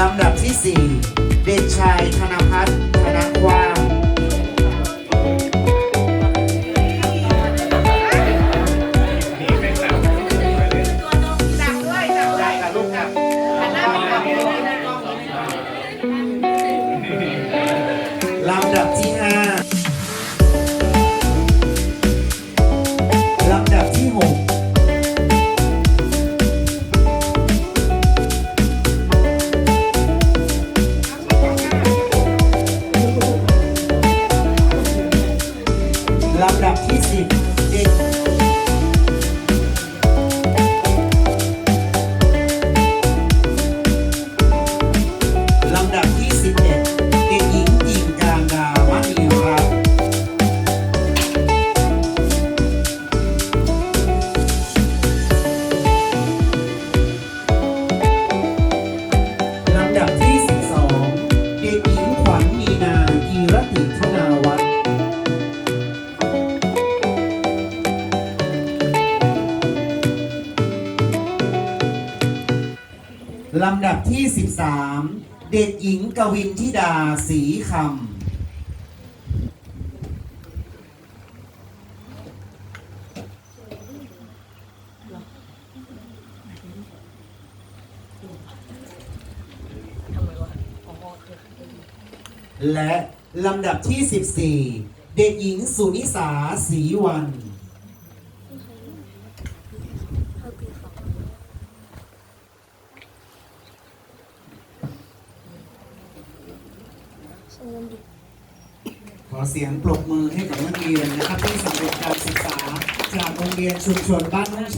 ลำดับที่สี่เด็กชายธนพัฒน์ธนกว้างลำดับที่ำ ลำดับที่ 13 เด็กหญิงกวินธิดาศรีคำและลำดับที่ 14 เด็กหญิงสุนิสาศรีวัน ขอเสียงปรบมือให้กับนักเรียนนะครับที่สำเร็จการศึกษาจากโรงเรียนชุมชนบ้านนุ่ง